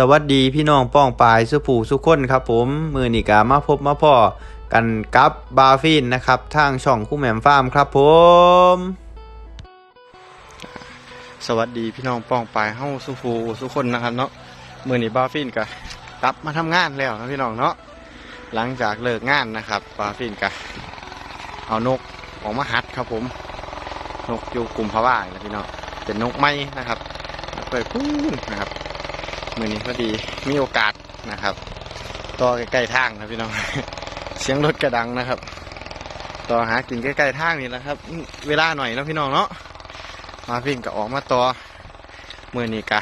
สวัสดีพี่น้องป้องปายสุผูสุคนครับผมมือนีกามาพบมาพ่อกันกับบาฟินนะครับทางช่องคู่แหม่มฟาร์มครับผม สวัสดีพี่น้องป้องปายเฮ้าสุฟูสุคนนะครับเนาะมือนีบาฟินก็กลับมาทำงานแล้วนะพี่น้องเนาะหลังจากเลิกงานนะครับบาฟินก็เอานกออกมาหัดครับผม นกอยู่กลุ่มพะว่านะพี่น้องเป็นนกไม้นะครับเปิดพูนนะครับ มือนี้พอดีมีโอกาสนะครับต่อใกล้ๆทางนะพี่น้อง เสียงรถกระดังนะครับ ต่อหากินใกล้ๆทางนี่แหละครับ เวลาหน่อยเนาะพี่น้องเนาะมาวิ่งก็ออกมาต่อมือนี้กะ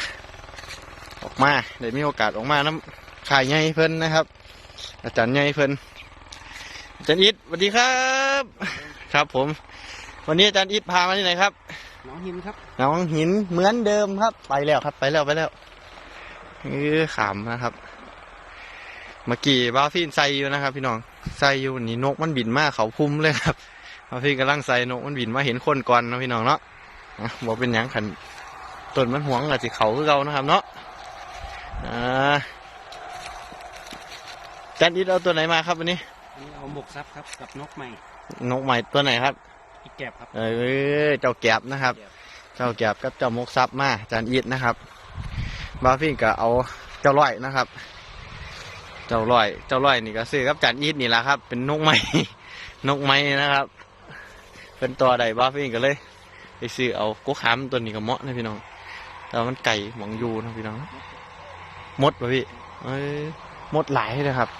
ออกมาได้มีโอกาสออกมาน้ำขายใหญ่เพิ่นนะครับ อาจารย์ใหญ่เพิ่นอาจารย์อิทสวัสดีครับ ครับผม วันนี้อาจารย์อิทพามาที่ไหนครับน้องหินครับหน้องหินเหมือนเดิมครับ ไปแล้วครับ ไปแล้วไปแล้ว เออขำนะครับ เมื่อกี้บ้าฟินใส่อยู่นะครับ พี่น้องใส่อยู่นี่นกมันบินมาเขาพุ่มเลยครับบ้าฟินกำลังใส่นกมันบินมาเห็นคนก่อนนะพี่น้องเนาะอะบอกเป็นหยังขันต้นมันหวงกับสิเขาคือเรานะครับ เนาะอ่าจันอิดเอาตัวไหนมาครับวันนี้อันนี้เอาหมกซับครับกับนกใหม่ นกใหม่ตัวไหนครับอีกแกบครับ เออเจ้าแกบนะครับ เจ้าแกบกับเจ้ามกซับมาจันอิดนะครับ บาฟินก็เอาเจ้าลอยนะครับ เจ้าลอย เจ้าลอยนี่ก็ซื้อกับจันอิดนี่แหละครับ เป็นนกใหม่นกใหม่นะครับ เป็นตัวใดบาฟินก็เลยไปซื้อเอากุ๊กขามตัวนี้ก็เหมาะนะพี่น้องแต่มันไก่หมองยูนะพี่น้องมดป่ะพี่เอ้ยมดหลายเลยครับ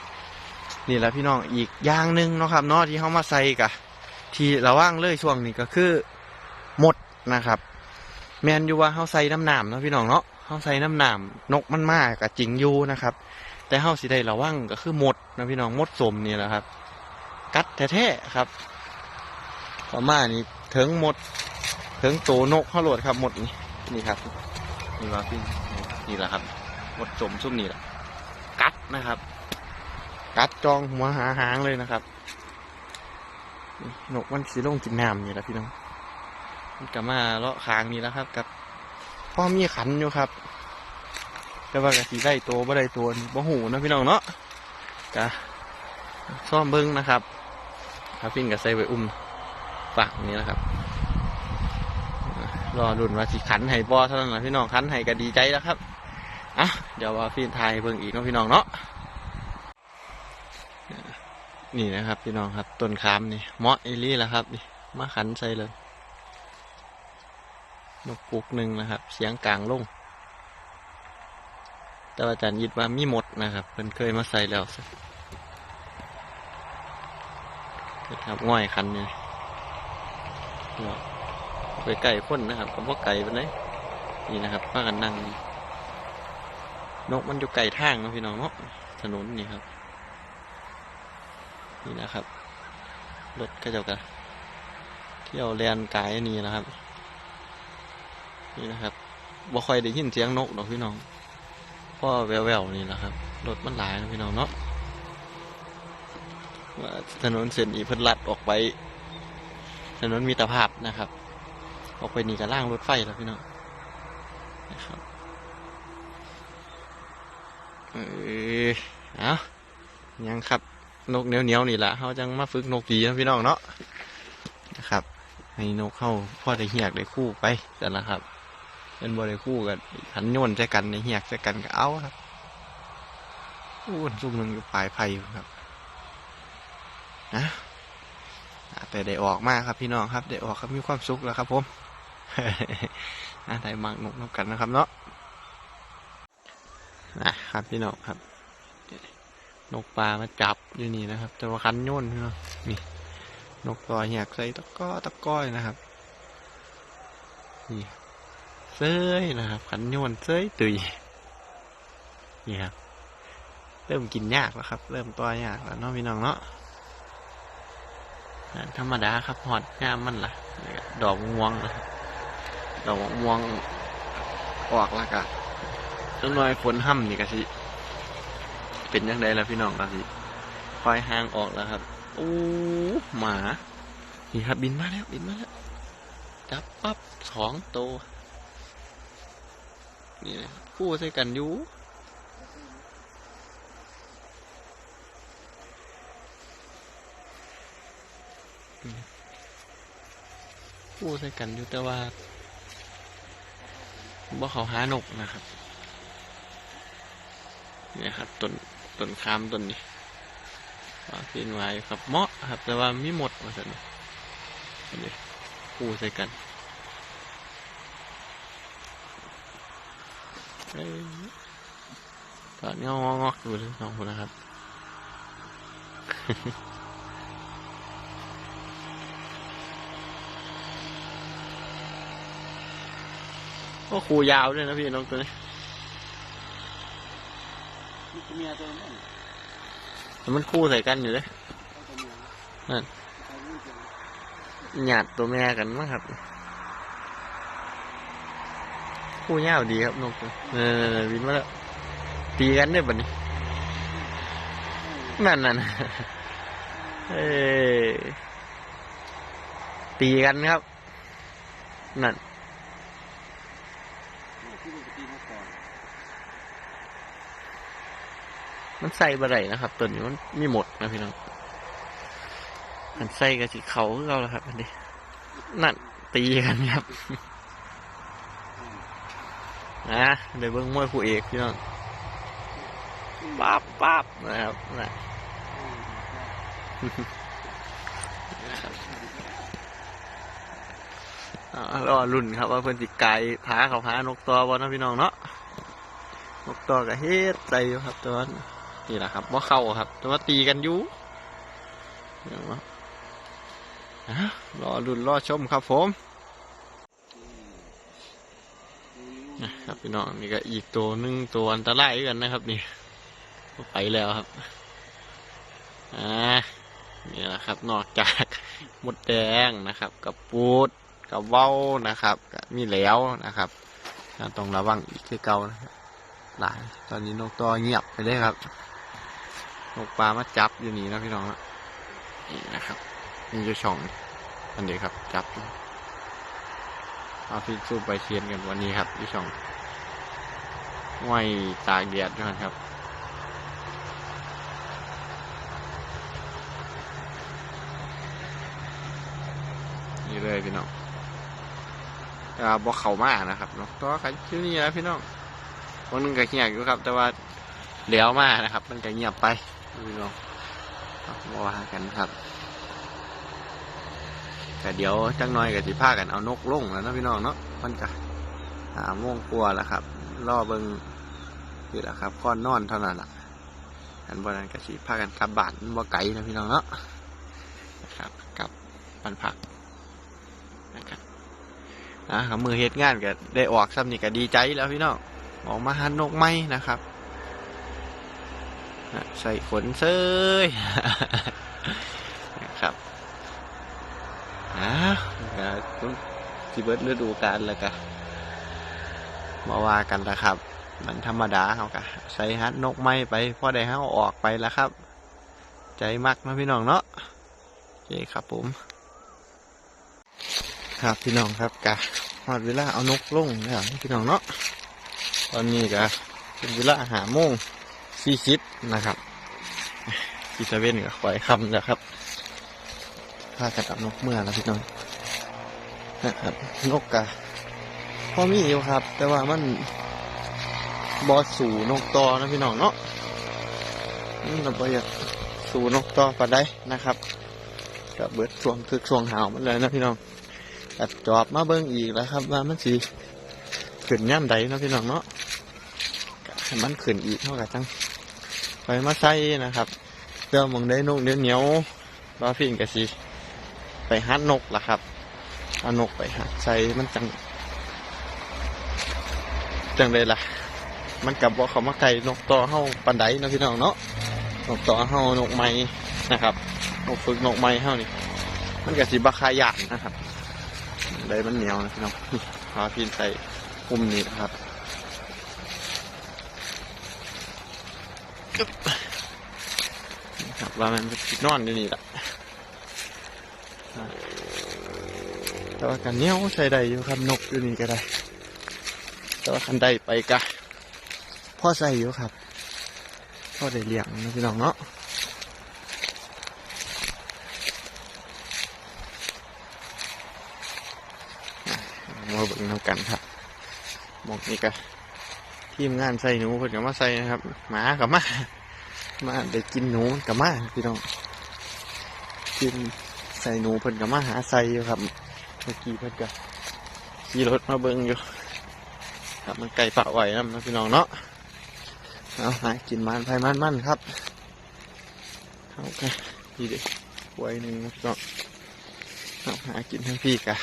นี่แหละพี่น้องอีกอย่างหนึ่งนะครับเนาะที่เขามาใส่กะ ที่ระว่างเลยช่วงนี้ก็คือมดนะครับ แมนอยู่ว่าเขาใส่น้ำหนามนะพี่น้องเนาะ เขาใส่น้ำหนามนกมันมากกับจริงอยู่นะครับ แต่เขาสิได้ระว่างก็คือหมดนะพี่น้องมดสมนี่แหละครับ กัดแท้ๆครับประมาณนี้ถึงหมดถึงโตนกเขาโหลดครับหมดนี่นี่ครับนี่ว่าพี่นี่แหละครับหมดจมซุ่มนี่แหละกัดนะครับ กัดจองหัวหาหางเลยนะครับนี่นกมันสีลงกินน้ำนี่แหละพี่น้องมันกลับมาเลาะคางนี่แล้วครับกับ พ่อมีขันอยู่ครับ แต่ว่ากะสีได้โตบ่ได้ตัวนี่บ่หูนะพี่น้องเนาะกะซ่อมเบิ้งนะครับครับพี่กับใส่ไว้อุ้มฝากนี่นะครับ รอรุ่นว่าสิขันให้บอเท่านั้นนะพี่น้องขันให้ก็ดีใจแล้วครับอะเดี๋ยวว่าฟินไทยเบิ่งอีกนะพี่น้องเนาะนี่นะครับ พี่น้องครับต้นขามนี่เหมาะอีลี่แล้วครับนี่มาขันใส่เลย นกปุกหนึ่งนะครับ เสียงกลางลง แต่ว่าอาจารย์ยิดว่ามีหมดนะครับเพิ่นเคยมาใส่แล้วครับง่อยคันนี่เนาะไปไก่พ่นนะครับกับพวกไก่ไปไหนนี่นะครับพากันนั่งนกมันอยู่ไก่ทางนะพี่น้องเนาะถนนนี่ครับ นี่นะครับรถก็เจะกันเที่ยวแลนกายนี่นะครับ นี่นะครับบ่ค่อยได้ยินเสียงนกดอกพี่น้องเพราะแววๆนี่แหละครับรถมันหลายนะพี่น้องเนาะว่าถนนเส้นนี้เพิ่นลัดออกไป ถนนมีตรภาพนะครับ ออกไปนี่กับล่างรถไฟแล้วพี่น้องนะครับเออเอายังครับนกเหนียวเหนียวนี่แหละเขาจังมาฝึกนกดีนะพี่น้องเนาะนะครับ ให้นกเข้าพ่อได้เหียกได้คู่ไปแต่ละครับ เป็นบ่ได้คู่กันหันโยนใส่กันในเหียกใส่กันก็เอาครับอู้นซุ่มหนึ่งอยู่ปลายไผ่อยู่ครับนะแต่ได้ออกมากครับพี่น้องครับ ได้ออกครับมีความสุขแล้วครับผมน่าได้มากนกนกกันนะครับ เนาะนะครับพี่น้องครับ นกปลามาจับอยู่นี่นะครับ แต่ว่าคันโยนพี่น้องนี่นกตัวอยากใส่ตะก้อตะก้อยนะครับนี่ เซ้ยนะครับ ขันโยนเซ้ยตุยนี่ครับ เริ่มกินยากแล้วครับ เริ่มตัวยากแล้วเนาะพี่น้องเนาะธรรมดาครับหอดงามมันล่ะนี่ก็ดอกม่วงนะครับดอกม่วงออกแล้วก็ต้นน้อยฝนห้ำนี่ก็สิเป็นยังไงล่ะพี่น้องก็สิคอยห่างออกแล้วครับโอ้หมา นี่ครับบินมาแล้ว บินมาแล้ว จับปั๊บสองตัว นี่นะคู่ใส่กันอยู่คู่ใส่กันอยู่แต่ว่าบ่เขาหานกนะครับเนี่ยครับต้นต้นคามต้นนี้วางทิ้งไว้ครับเมาะครับ แต่ว่ามีหมดมาสันนี่คู่ใส่กัน เอ้ยตอนนี้งอกๆอยู่ทั้งสองคนนะครับ ก็คูยาวด้วยนะพี่นกตัวนี้นี่คือเมียตัวนั้นแต่มันคู่ใส่กันอยู่เลยนั่นหยาดตัวแม่กันมั้งครับ คู่ยาดีครับนกเออวินมาแล้วตีกันได้บัดนี้นั่นนั่นเอตีกันครับ นั่นมันใส่บะไรนะครับ ตัวนี้มันมีหมดนะพี่น้องมันใส่กับสีเขาเราแล้วครับอันนี้นั่นตีกันครับ นะเดี๋ยวเบิ้งมวยผู้เอกพี่น้องปั๊บปั๊บนะครับนะนะครับอ่ารอรุ่นครับว่าเพิ่นสิไก่พาเขาหานกตัวบ่เนาะพี่น้องเนาะนกตัวก็เฮ็ดใจอยู่ครับแตัวานี่แหละครับว่าเข้าครับแต่ว่าตีกันอยู่เดี๋ยวว่าอะรอรุ่นรอชมครับผม นะครับพี่น้องนี่ก็อีกตัวหนึ่งตัวอันตรายกันนะครับ นี่ไปแล้วครับอ่านี่แหละครับ นอกจากมดแดงนะครับ กับปูดกับเว้านะครับมีแหล้วนะครับต้องระวังอีกคือเก่านะครับหลาย ตอนนี้นกตัวเงียบไปเลยครับนกปลามาจับอยู่นี่นะพี่น้องนะนี่นะครับนี่จะช่องอันเดียวครับ จับอยู่ เอาพี่สู้ไปเทียนกันวันนี้ครับที่ช่องห้วยตากแดดด้วยครับนี่เลยพี่น้องอ่าบอกเข่ามากนะครับเนาะตัวใครชื่อนี่นะพี่น้องคนนึงก็เงียบอยู่ครับ แต่ว่าเดี๋ยวมากนะครับ มันก็เงียบไปพี่น้องบมาว่ากันครับ เดี๋ยวจังน้อยก็สิพากันเอานกลงแล้วนะพี่น้องเนาะมันก็หาโมงกลัวแล้วครับรอเบิงนี่แหละครับก้อนนอนเท่านั้นแหละอันบนนั้นก็สิพากันกลับบ้านมันบ่ไกลนะพี่น้องเนาะนะครับกลับบ้านพักนะครับอะมือเฮ็ดงานก็ได้ออกซ้ำนี่ก็ดีใจแล้วพี่น้องออกมาหันนกไม้นะครับใส่ขนเซยนะครับ นะก็ต้องสิเบิดฤดูกาลแล้วก็มาว่ากันนะครับ มันธรรมดาเขากะใส่ฮัดนกไม้ไปพอได้เขาออกไปแล้วครับ ใจมักนะพี่น้องเนาะโอเคครับผม ครับพี่น้องครับกะหอดเวลาเอานกลงแล้วพี่น้องเนาะตอนนี้ก็เป็นเวลาหาโมงสี่สิบนะครับพีเซเว่นก็คอยคำนะครับ พากันเอานกเมื่อแล้วพี่น้องนะครับนกกะพอมีอยู่ครับ แต่ว่ามันบอสู่นกตอนะพี่น้องเนาะนี่เราบอยากสู่นกตอปได้นะครับกับเบิดช่วงคือช่วงหาวมันเลยนะพี่น้องตัดจอบมาเบิ้งอีกแล้วครับ ว่ามันสีขึ้นย่ำใดนะพี่น้องเนาะมันขึ้นอีกเท่ากับจังไปมาใส่นะครับเพื่อมองได้นกเดี๋ยวเหนียวรอพินกับสี ไปหัดนกล่ะครับเอานกไปหัดใส่มันจัง จังเลยล่ะ มันกับว่าเขามาไก่นกต่อเฮาปันไดนะพี่น้องเนาะนกต่อเฮานกไม้นะครับนกฝึกนกไม้เฮานี่ มันกับสีบาคายานนะครับได้มันเหนียวนะพี่น้องพาพินใส่ปุ่มนี้นะครับครับว่ามันเป็นอนอยู่นี่แหละอ่า แต่ว่ากันเนี้ยใส่ได้อยู่ครับนกอยู่นี่ก็ได้ แต่ว่าคันใดไปกะพ่อใส่อยู่ครับพ่อได้เลี้ยงนะพี่น้องเนาะเบิ่งน้ำกันครับมองนี่ก็ทีมงานใส่หนูเพิ่นก็มาใส่นะครับหมากับมามาได้กินหนูกับมาพี่น้องทีม ส่หนูเพิ่นก็มาหาใส่อยู่ครับ เมื่อกี้เพิ่นก็ขี่รถมาเบิ่งอยู่ ครับมันไก่ป่าไหวนะพี่น้องเนาะเอาหากินมันไผ่มันมันครับเอาไปดีเด็กไว้หนึ่งนะพี่น้องเอาหากินทั้งพี่กะ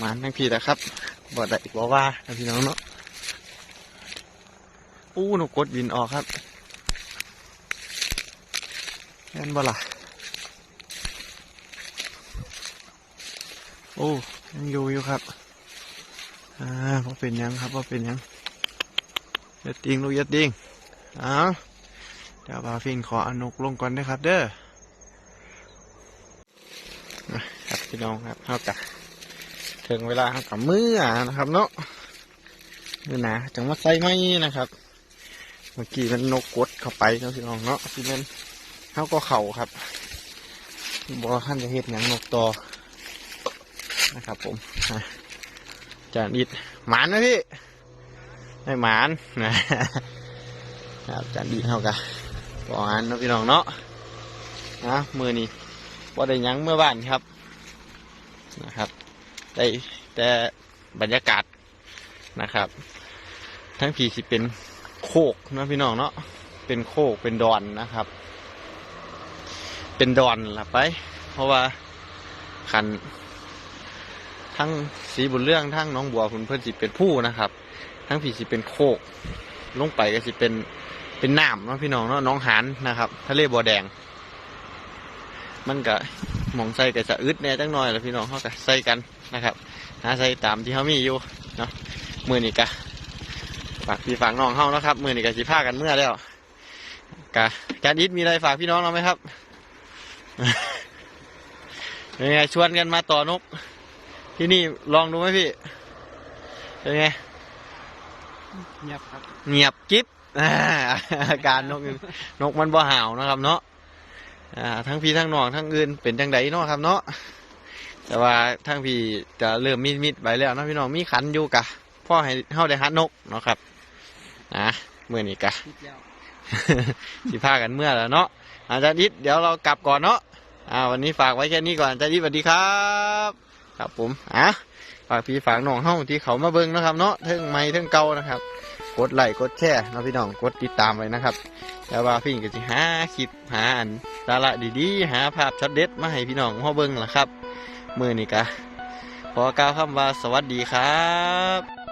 มันทั้งพี่นะครับบ่ได้บ่ว่านะพี่น้องเนาะอู้นกกดบินออกครับแม่นบ่ล่ะ อ้ยังอยู่อยู่ครับ อ่าพอเป็นยังครับพอเป็นยังย่าติงลูกย่าติงเอาเดี๋ยวบาฟินขออนุกลงก่อนนะครับ เด้อนะครับพี่น้องครับเท่ากับถึงเวลาเท่ากับมื้อนะครับ เนาะมื้อหนาจังว่าใส่ไหมนะครับ เมื่อกี้มันนกกดเข้าไปเนาะพี่น้องเนาะที่นั่นเท่าก็เข่าครับบอขั้นจะเห็ดหยังนกต่อ นะครับ ผมจานอิดหมานนะพี่ไม่หมานนะครับจานอิดเท่ากันก่อนนะพี่น้องเนาะนะมือนี้ว่าได้ยังเมื่อบ้านครับนะครับ ได้แต่บรรยากาศนะครับ ทั้งผีสิเป็นโคกนะพี่น้องเนาะเป็นโคกเป็นดอนนะครับ เป็นดอนละไป เพราะว่าขัน ทั้งสีบุญเรื่องทั้งน้องบัวคุณเพื่อนสิเป็นผู้นะครับ ทั้งผีสิเป็นโคก ลงไปก็สิเป็นเป็นน้ำเนาะพี่น้องเนาะน้องหานนะครับทะเลบัวแดง มันก็หมองใส่ก็จะอึดแน่จังหน่อยแล้วพี่น้องเขาก็ใส่กันนะครับหาใส่ตามที่เขามีอยู่เนาะมือนี่กะฝากพี่ฝากน้องเขานะครับ มือนี่กะสิพากันเมื่อแล้วกะการอิดมีอะไรฝากพี่น้องเราไหมครับยังไงชวนกันมาต่อนก ที่นี่ลองดูไหมพี่ เป็นไง เงียบครับ เงียบกิ๊บอ่าอาการนกอื่นนกมันบ่ห่าวนะครับเนาะอ่าทั้งพี่ทั้งน้องทั้งอื่นเป็นจังไดเนาะครับเนาะแต่ว่าทั้งพี่จะเริ่มมีมิดไปแล้วเนาะพี่น้องมีขันอยู่กะพ่อให้เฮาได้หัดนกเนาะครับนะเมื่อนี้กะคิดแล้วสิพากันเมื่อแล้วเนาะอาจารย์อิดเดี๋ยวเรากลับก่อนเนาะอ่าวันนี้ฝากไว้แค่นี้ก่อนอาจารย์อิดสวัสดีครับ ครับผมอะฝากพี่ฝากน้องเฮาที่เขามาเบิ้งนะครับ เนาะเทิงไม่เทิงเก่านะครับ กดไลค์กดแชร์นะพี่น้องกดติดตามไว้นะครับแล้วว่าพี่ก็จะหาคลิปหาอันสาระดีๆ หาภาพชัดเด็ดมาให้พี่น้องเฮาเบิ้งล่ะครับมือนี่กะขอกล่าวคำว่าสวัสดีครับ